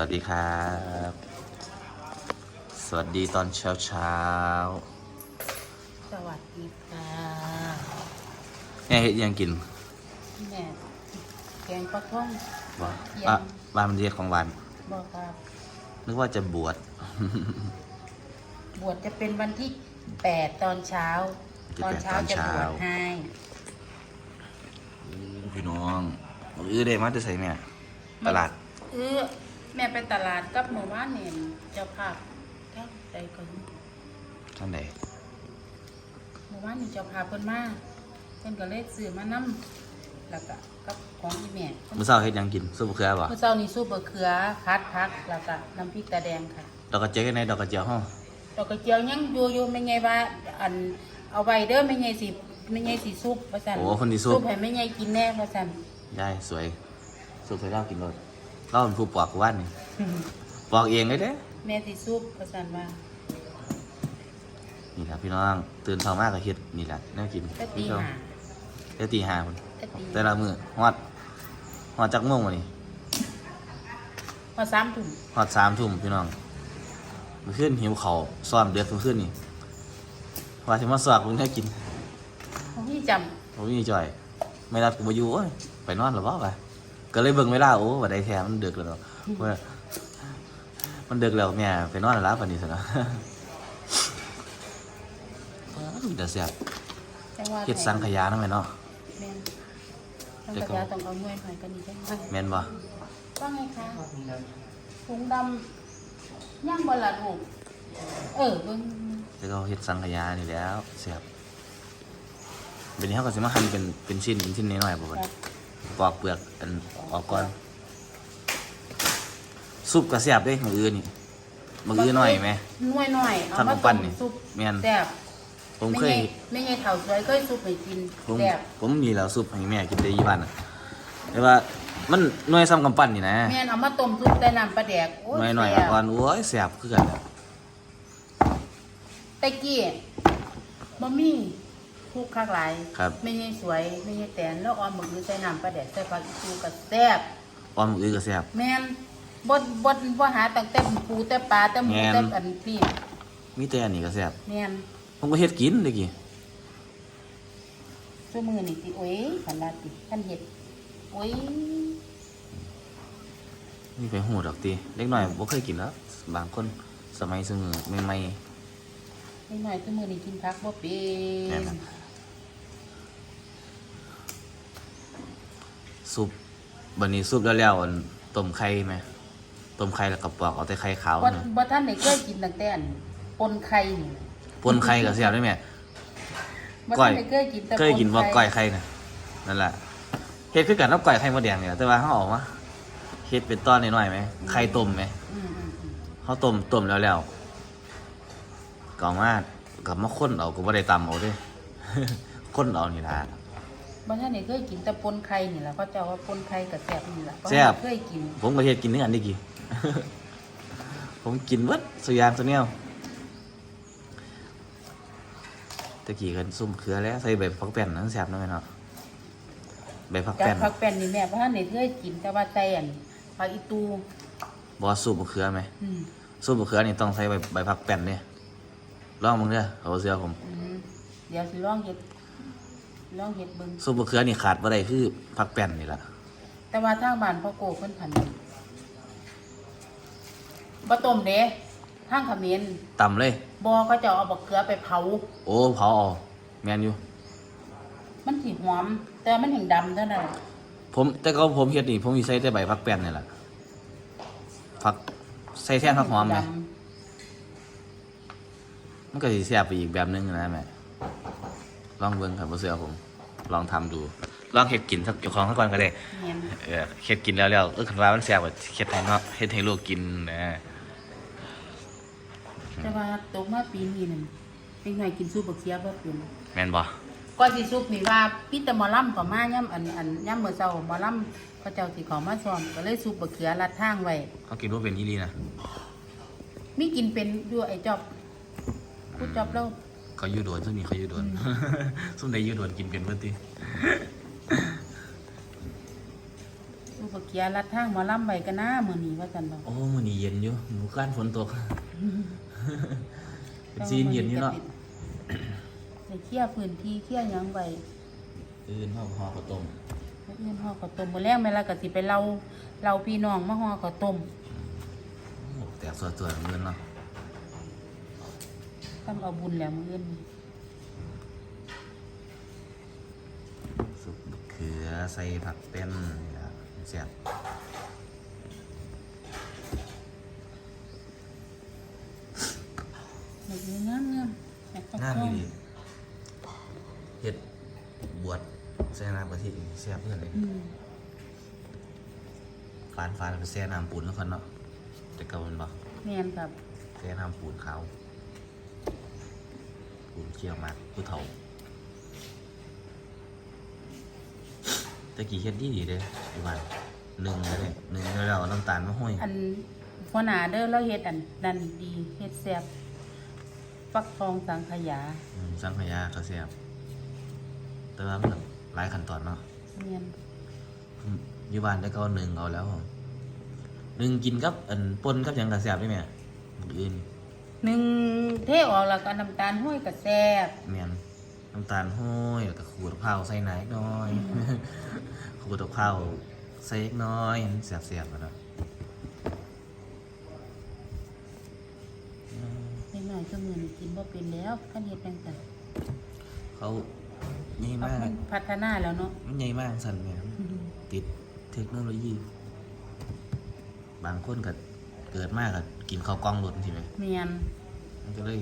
วัสดีครับ สวัสดีตอนเช้าเช้าสวัสดีค่ะๆเนี่ยเฮ็ดอิหยังกินแม่แกงปลาท่องบ่เยี่ยมอะวานมันเรียกของหวานบอกครับนึกว่าจะบวช บวชจะเป็นวันที่แปดตอนเช้า ตอนเช้าจะบวชให้พี่น้องอื้อได้มาจะใส่แม่ตลาด เออ แม่ไปตลาดกับหมู่บ้านเนี่ยเจ้าภาพทั้งใจก่อนท่านใดหมู่บ้านนี่เจ้าภาพเพิ่นมาเพิ่นก็เลยซื้อมานำแล้วก็กับของอีแม่มื้อเช้าเฮ็ดหยังกินซุปมะเขือบ่เมื่อเช้านี้ซุปบะเขือคัดพักแล้วก็น้ำพริกตาแดงค่ะ ดอกกระเจียวในดอกกระเจียวห้องดอกกระเจียวยังอยู่อยู่ไม่ไงว่า อันเอาไว้เด้อไม่ไงสิไม่ไงสิซุปว่าซั่นโอ้คนที่ซุซุปปให้ไม่ไงกินแน่ว่าซั่นยายสวยซุปให้เรากินรส เราเป็นผู้ปอกว่านนี่ปอกเองเลยเด้ แม่สิซุปว่าซั่นว่านี่ครับพี่น้อง ตื่นเช้ามากก็เฮ็ดนี่แหละแน่ากินก็ตีหาเดี๋ยวตีห้าพุ่นก็ตี แต่ละมือฮอดฮอดจักโมงวะนี่พอสามถุงฮอดสามทุ่มพี่น้องเมื่อคืนหิวเขาวซ้อมเดือดเมื่อคืนนี่ว่าสิมาสวักลุงให้กิน ของพี่จผมมีจ่อย ไม่รับกูมาอยู่โอ้ยไปนอนหรือเปล่าไป ก็เลยเบิ่งเวลาโอ้ว่าได้แท้มันดึกแล้วเนาะเว่ามันดึกแล้วแม่ไปนอนแล้วปานนี้ซะเนาะเอ้อมีแต่เสียบำจังว่าเฮ็ดสังขยานะแม่เนาะแม่นสังขยาต้องเอาหน่วยหน่อยกันนี่จังว่าแม่นบ่ว่าไงคะถุงดำย่างบ่ละลูกเออเบิ่งแล้วก็เฮ็ดสังขยานี่แหล้วเสียบเป็นนี้เขาก็สิมาหั่นเป็นเป็นชิ้นเป็นชิ้นน้อยๆบ่บัดจ้ะ ปอกเปลือกอันออกก่อนซุปก็แซ่บเด้มื้ออื่นนี่มื้ออื่นหน่อยไหม หน่วยหน่อยเอาทำมาของปั้ต้นมนี่ซุปแม่น แซ่บผมเคย ไม่ไงเถ่าสวยเคยซุปให้กินผมแซ่บผมมีแล้วซุปให้แม่กินได้ยี่บ้านน่ะแต่ว่ามันหน่วยซ้ำกำปั้นนี่นะแม่นเอามาต้มซุปใส่น้ำปลาแดกโอ้หน่วยหน่อยแซ่บก่อนโอ้ยแซ่บคือกันน่ะตะกี้บะหมี่ คุกคักหลายครับ ไม่ใช่สวยไม่ใช่แตนแล้วเออมหมึกหรือใส่น้ำปลาแดกใส่ผักอีตูกับแซ่บออมมื้ออื่นก็แซ่บ แม่นบดบดบ่หาตั้งแต่ปูแต่ปลาแต่หมูแม่น แต่อันพี่มีแต่อันนี้ก็แซ่บแม่นผมก็เฮ็ดกินเด้อกี้ชั่วมือนี่สิโอ้ยขันลาติขันเห็ดโอ้ยนี่ไปหูดอกติเล็กน้อยบ่เคยกินแล้วบางคนสมัยซุมื้อใหม่นิดหน่อยชั่วมือนี่กินพักบ่เป็แม่นนๆ ซุปบัดนี้ซุปแล้วแล้วอันต้มไข่ไหมต้มไข่แล้วก็ปอกเอาแต่ไข่ขาวบ่น่ะบ่ท่านได้เคยกินตั้งแต่อันปนไข่นี่ปนไข่ก็แซ่บได้แม่บ่ก้อท่าย นได้เคยกินแต่เคยกินบ่ปไข่ก้อยไข่น่ะนั่นแหละเฮ็ดคือกันกับก้อยไข่มดแดงเนี่ยแต่ว่าเขาออกมาเฮ็ดเป็นตอนน้อยๆไหมไข่ต้มไหมอืมอืมอืมเขาต้มต้มแล้วแล้วก็เอามากับมาข้นเอาก็บ่ได้ตำเอาเด้ข้นเอานี่ล่ะ บ่ท่านได้เคยกินแต่ปนไข่นี่ล่ะเขาเจ้าว่าปนไข่ก็แซ่บนี่ล่ะแซ่บ เคยกินผมก็เฮ็ดกินนึงอันนี้กี่ ผมกินเบิดสุอยางสุแนวตะกี้กันซุ่มเขือแล้วใส่ใบผักแป้นนั่นแซ่บเนาะแม่เนาะใบผักจากแป้นผักแป้นนี่แม่บ่ท่านได้เคยกินแต่ว่าใส่อันผักอีตูบ่ซุปมะเขือไหมอืมซุปมะเขือนี่ต้องใส่ใบใบผักแป้นเนี่ยลองมึงเด้อเขาเสือผม อืมเดี๋ยวสิลองเฮ็ด ลองเฮ็ดเบิ่งซุปมะเขือนี่ขาดบ่ได้คือผักแป้นนี่ล่ะแต่ว่าทางบ้านพ่อโกเพิ่นผันบ่ต้มเด้ทางเขมิ้นตำเลย บ่ก็จะเอาบักเขือไปเผา โอ้เผาเอาแม่นอยู่ มันสิหอม แต่มันแห่งดำเท่านั้นผมแต่ก็ผมเฮ็ดนี่ผมสิใส่แต่ใบผักแป้นนี่ล่ะผักใส่แทนผักหอมไหมดมันก็สิแซ่บไปอีกแบบนึงนะแม่ ลองเบิ่งครับบ่เสือผม ลองทำดู ลองเฮ็ดกินสักเจ้าของซะก่อนก็ได้เนียนเออเฮ็ดกินแล้วแล้วเออคันว่ามันแซ่บก็เฮ็ดให้เนาะเฮ็ดให้ลูกกินนะ แต่ว่าตกมาปีนี้นั่นเป็นหน่อยกินซุปบักเขือบ่เป็นแม่นบ่ก็สิซุปนี่ว่าพี่แต่หมอลำก็มาย่ำอันอันย่ำมื้อเช้าหมอลำเขาเจ้าสิเขอมาซ้อมก็เลยซุปบักเขือลัดทางไว้เขากินว่าเป็นอีหลีนะ มีกินเป็นด้วยไอ้จอบผู้จอบแล้ว เขาอยู่โดนซุ่มนี้เขาอยู่โดน ซุ่มใดอยู่โดนกินเป็นเบิดติซุปบักเกียร์ลัดทางหมอลำไว้กันนะมื้อนี้ว่าซั่นเนาะโอ้มื้อนี้เย็นอยู่มื้อก้านฝนตกเป็นซีนเย็นอยู่เนาะไปเคลียร์พื้นที่เคลียร์หยังไว้อื่นห่อห่อข้าวต้มมื้ออื่นห่อข้าวต้มมื้อแรงแม่ละก็สิไปเล่าเล่าพี่น้องมาห่อข้าวต้มโอ้แตกสวยๆเหมือนกันเนาะทำเอาบุญแล้วมื้ออื่นสุกมะเขือใส่ผักเต้นนี่ล่ะแซ่บมื้ออื่นงามๆแบบงามต้อีมหลีเฮ็ดบวชใส่น้ำกะทิแซ่บเพื่อนเลยอืมฟานฟานไปแช่น้ำปูนแล้วคนเนาะแต่เก่ามันบ่ แม่นครับ แช่น้ำปูนขาว ปูนเคี่ยวมากผู้เฒ่าแตะกี้เฮ็ดดีดีๆเด้อยู่บ้านหนึ่งเลยเด้หนึ่งแล้วเราเอาน้ำตาลมาห้อยอันหัวหน้าเด้อเราเฮ็ดอันนั่นดีเฮ็ดแซ่บฟักทองสังขยาอืมสังขยาก็แซ่บแต่ว่ามันหลายขั้นตอนเนาะแม่นอืมอยู่บ้านได้ก็หนึ่งเอาแล้วหนึ่งกินกับอันปนกับหยังกระแสบได้ไหมอย่างอื่น หนึ่งเทออกแล้วก็น้ำตาลห้อยก็แซ่บเมียนน้ำตาลห้อยแล้วก็ขูดมะพร้าวใส่ไหนอยน้อย ขูดมะพร้าวใส่เล็กน้อยแสบๆแล้วเนาะเล็กน้อยคือมื้อนี้กินบ่เป็นแล้วคันเฮ็ดจังซั่นเขาใหญ่เพราะมากมันพัฒนาแล้วเนาะมันใหญ่มากสั่นแม่ติดเทคโนโลยี บางคนก็เกิดมากก็ กินข้าวกล้องหลุดทีไหมแม่นมันก็เลย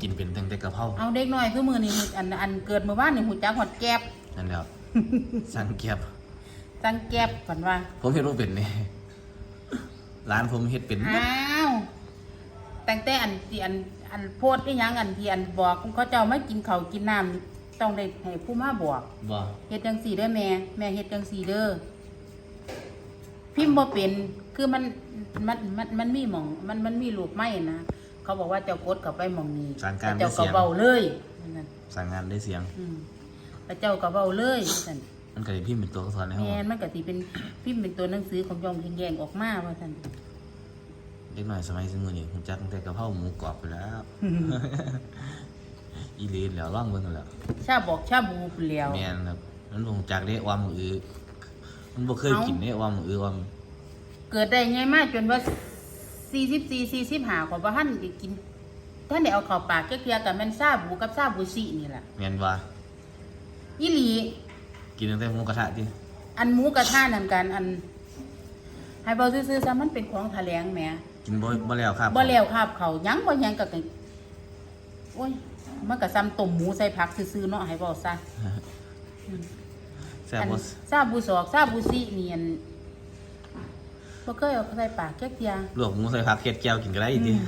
กินเป็นตั้งแต่กระเพราเอาเด็กน้อยคือมื้อนี้อันอันเกิดเมื่อวานนี่หูจักฮอดแก๊บนั่นแหละสั่งเก็บสั่งแก๊บฝันว่าผมเห็นว่าเป็นนี่ร้านผมเฮ็ดเป็นหมดอ้าวตั้งแต่อันที่อันอันโพดอีหยังอันที่อันบอกเขาเจ้ามากินข้าวกินน้ำนี่ต้องได้ให้ผู้มาบอกบ่เฮ็ดจังสี่เด้อแม่แม่เฮ็ดจังสี่เด้อ พิมพ์บ่เป็นคือมันมันมันมันมีหม่องมันมันมีรูปไม้นะเขาบอกว่าเจ้ากดเข้าไปหม่องนี้สั่งการแล้วด้วยเจ้าเสีก็ยงเว้าเลยนั่นสั่งงานได้เสียง อืมแล้วเจ้าก็เว้าเลยนั่นมันก็เลยพิมพ์เป็นตัวอักษรในห้องแม่นมันก็สิเป็นพิมพ์เป็นตัวหนังสือของยองเพียงแยงออกมาว่าซั่นเล็กหน่อยสมัยสมือนี่ผมจักตั้งแต่กระเพราหมูกรอบไปแล้ว อีลีนแล้วร่องเบิ่งกันแล้วชาบอกชาบูพู้นแหล้ว แม่นครับมันผมจักได้ออมมืออื้อ มันบ่เคยเอ้ากินได้ออมมืออื้อออมเกิดได้ไงมาจนว่า44 45ขอยบ่ทันได้กินท่านได้เอาเข้าปากแค่เพียกับแม่นซาบูกับซาบูชินี่ล่ะแม่นว่าอีหลี กินตั้งแต่หมูกระทะติอันหมูกระทะนั่นกันอันให้เบาซื่อๆซะมันเป็นของแถลงแหมกินบ่บ่แล้วครับบ่แล้วคาบเขาหยังบ่หยังก็กันโอ้ยมันก็ซ้ำต้มหมูใส่ผักซื่อๆเนาะให้เว้าซะแซ่บอันบ่ซาบูสอกซาบูซีนี่อันบ่เคยเอาใส่ปากแค่เทีย ลวกหมูใส่ผักเฮ็ดแก้วกินก็ได้ติอืม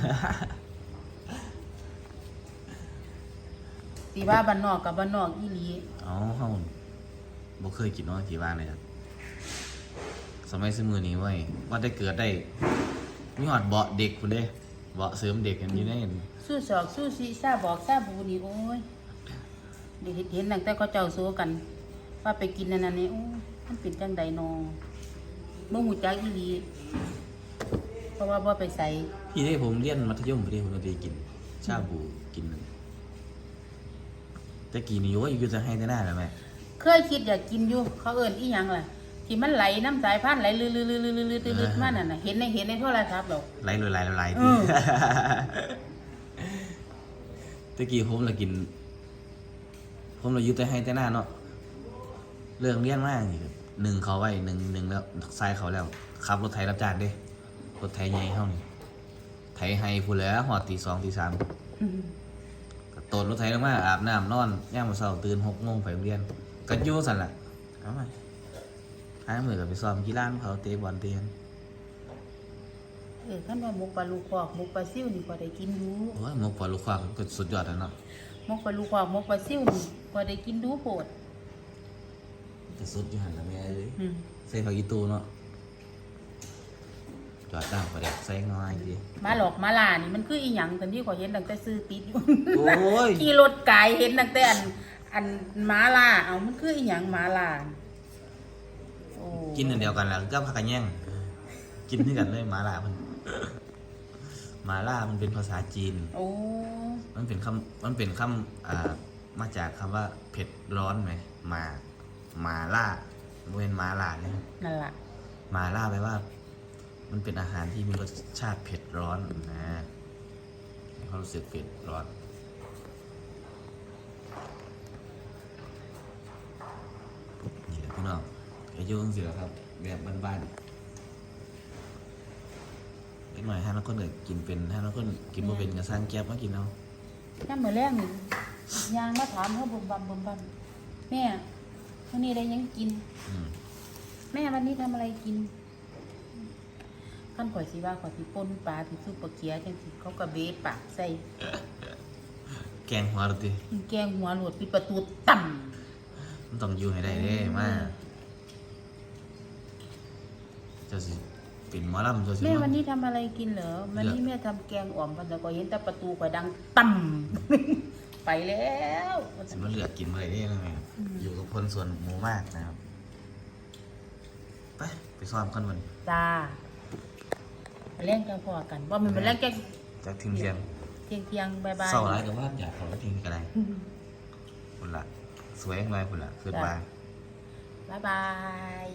สิว่าบ้านนอกกับบ้านนอกอีหลีเอ๋อเฮาบ่เคยกินเนาะที่บ้านเลยครับสมัยสมือนี้เว้ยว่าได้เกิดได้มีหอดเบาะเด็กพุ่นเด้เบาะเสริมเด็กกันอยู่ในสู้สอกสู้ซีซาบอกซาบูนี่โอ้ยเดี๋ยวเห็นตั้งแต่เขาเจ้าโซกัน ว่าไปกินนั่นนั่นนี่โอ้ยมันเป็นจังใดนอบ่หูจักอีหลีเพราะว่าบ่ไปใส่พี่ได้ผมเรียนมัธยมพอดีผมก็ได้กิน ชาบูกินนั่นแต่กี่นิ้วอยู่จะให้ได้หน้าแล้วแม่เคยคิดอยากกินอยู่เขาเอิ้นอีหยังล่ะที่มันไหลน้ำสายพันธุ์ไหลลือๆๆๆๆๆๆมานั่นน่ะเห็นในเห็นในโทรศัพท์ดอกไหลลอยไหลลอยไหลอืมตะกี้ผมละกิน ผมละอยู่แต่ให้แต่หน้าเนาะ เรื่องเรียนมากนี่ครับหนึ่งเขาไว้หนึ่งหนึ่งแล้วทรายเขาแล้วขับรถไถรับจ้างเด้รถไถใหญ่เท่านี้ไถให้ผู้นแหล้วหอดตีสองตีสามก็ตนรถไถลงมาอาบน้ำนอนย่างมาเช้าตื่นหกโมงไปโรงเรียนก็อยู่สั่นละเอามาหามือกับไปซ้อมกีฬาของเขาเตะบอลเตียนเออคันว่าหมกปลาลูกคอกหมกปลาซิ่วนี่ก็ได้กินอยู่โอ้ยหมกปลาลูกควากก็สุดยอดแล้วเนาะหมกปลาลูกคอกหมกปลาซิ่วนี่ก็ได้กินดูโพด จะสุดอยู่หันละแม่เลยอืมใส่ผักอีตูเนาะจอดตั้งประเด็กใส่น้อยทีมาหลอกมาลานี่มันคืออีหยังตอนที่ขอยเห็นตั้งแต่ซื้อติดอยู่โอ้ย ขี่รถไกายเห็นตั้งแต่อันอันหมาลาเอามันคืออีหยังหมาลาโอ้กินอันเดียวกันแหล้วก็พักกันแย่งกินด้วยกันเลยหมาล่ามันหมาล่ามันเป็นภาษาจีน โอ้มันเป็นคำมันเป็นคำอ่ามาจากคำว่าเผ็ดร้อนไหมมาห มาล่าเวนหมาล่าเนี่ยนั่นล่ะหมาล่าแปลว่า มันเป็นอาหารที่มีรสชาติเผ็ดร้อนนะให้เขารู้สึกเผ็ดร้อนนี่แหละพี่น้องอายุจังสิล่ะครับ แบบบ้านๆเล็กหน่อยห้าน้องคนเกิดกินเป็นห้าน้องคนกินบ่เป็นก็สร้างแก๊บมากินเอาน้ำมือแรกนี่ยางมาถามเขาบุมบัมบุมบัมแม่ วันนี้ได้หยังกิน อืมแม่วันนี้ทำอะไรกินขั้นข่อยสิว่าข่อยสิป่นปลาสิซุปปลาเขียจังสิเขาก็เบะปากใส่แกงหัวเราติแกงหัวหลวดปิดประตูต่มันต้องอยู่ให้ได้เด้มาเจ้าสิเป็นหมอลำเจ้าสิำแม่มาวันนี้ทำอะไรกินเหรอวันนี้แม่ทำแกงอ่อมพันแต่ก็เห็นแต่ประตูข่อยดังต่ำ ไปแล้วสิมาเลือกกินอะไรได้ยังไงอยู่กับคนส่วนหมูมากนะครับ ไป ไปซ้อมกันวันจ้ามาแล่งจังพอกันว่ามันมาแล่งแกงจากทิ้งเทียงเที่ยงเที่ยงๆบายบายเศร้าไรกับว่าอยากขอทิ้งกันไรคุณละสวยยังไงคุณละคืนบางบายบาย